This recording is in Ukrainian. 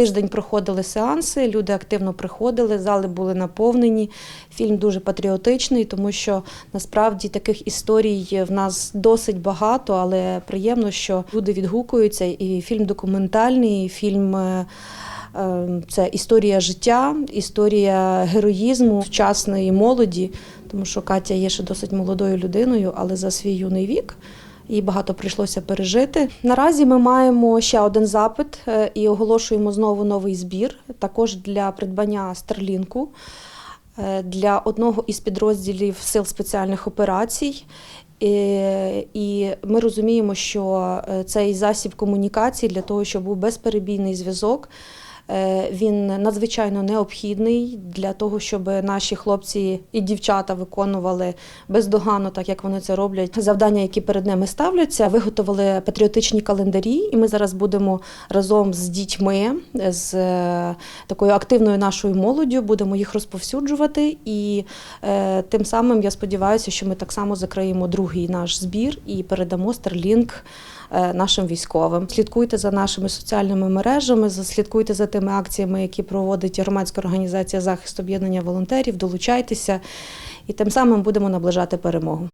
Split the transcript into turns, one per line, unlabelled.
Тиждень проходили сеанси, люди активно приходили, зали були наповнені. Фільм дуже патріотичний, тому що насправді таких історій в нас досить багато, але приємно, що люди відгукуються. І фільм документальний, і фільм. е, е, Це історія життя, історія героїзму вчасної молоді, тому що Катя є ще досить молодою людиною, але за свій юний вік їй багато прийшлося пережити. Наразі ми маємо ще один запит е, і оголошуємо знову новий збір, також для придбання старлінку е, для одного із підрозділів сил спеціальних операцій. Е, І ми розуміємо, що цей засіб комунікації для того, щоб був безперебійний зв'язок. Е, Він надзвичайно необхідний для того, щоб наші хлопці і дівчата виконували бездоганно, так як вони це роблять, завдання, які перед ними ставляться. Виготовили патріотичні календарі, і ми зараз будемо разом з дітьми, з е, такою активною нашою молоддю, будемо їх розповсюджувати. І е, тим самим я сподіваюся, що ми так само закриємо другий наш збір і передамо е, нашим військовим. Слідкуйте за нашими соціальними мережами, слідкуйте за тими акціями, які проводить громадська організація захист об'єднання волонтерів. Долучайтеся, і тим самим будемо наближати перемогу.